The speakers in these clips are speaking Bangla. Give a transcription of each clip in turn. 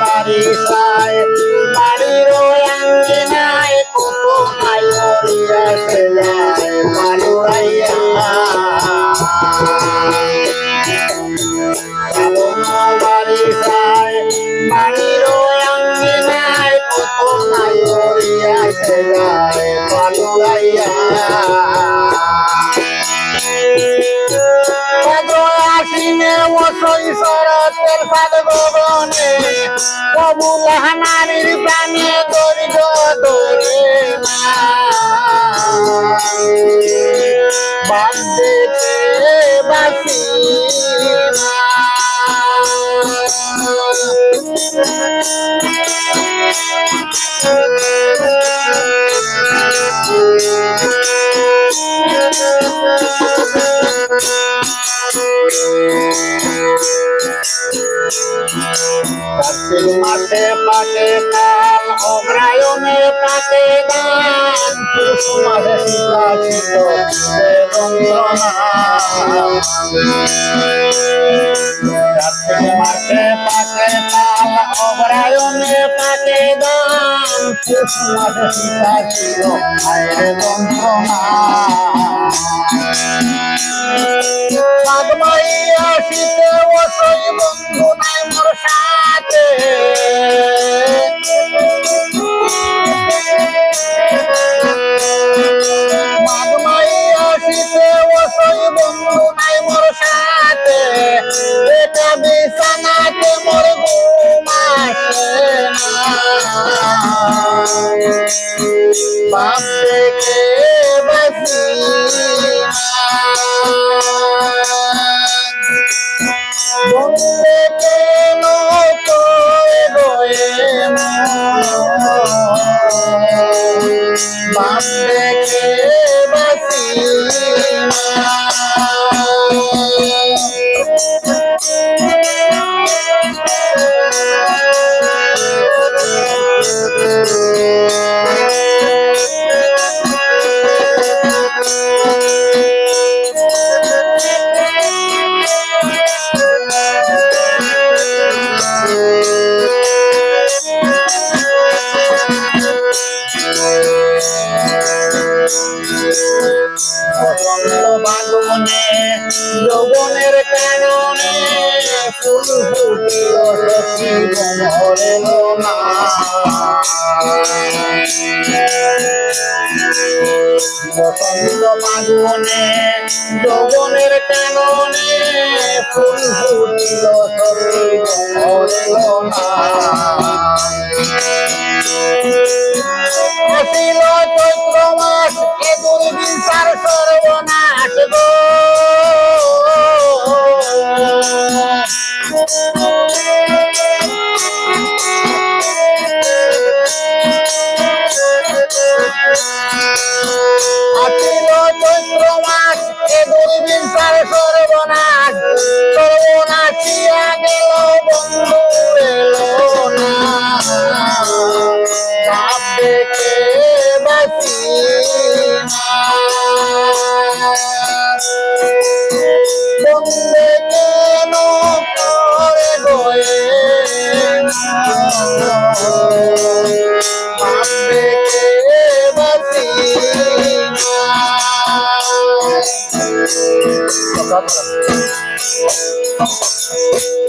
বাড়ি সায় বাড়ির আঙ্গিনায় আসিনে ওসই শরতের সাদ গগনে। কবুল হানারির প্রাণে দরিদ দরে দেখে বাসি মাসে পাকে কাল, অগ্রায়ণে পাকে গান। বন্দনা কার্তিক মাসে পাকে কাল, অগ্রায়ণে পাকে গান। পুষ মাসে শিলাচিত আয়ের বন্দনা পাগমাইয়া শীতে বন্ধু নাই মোর সাথে। যৌবনের কাননে ফুল ফুটিল সখী মরে না। বসন্ত বাগুনে যৌবনের কাননে ফুল ফুটিল সখী মরে না। আসিল চৈত্র মাস এ দুর্দিন তার সর্বনাশ। উড়াইয়া বনমারি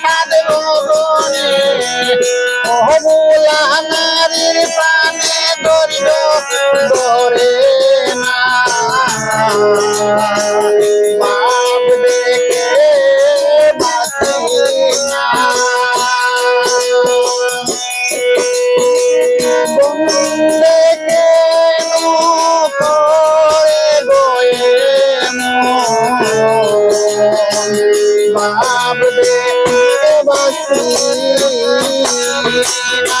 শহরের সাদ গগনে অবলা নারীর প্রাণে দরিদ ধরে না বাপ দেখে বাঁচি না বাপ দেখে বাঁচি না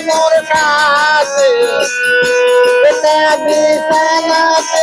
মোর এটা বিছানাতে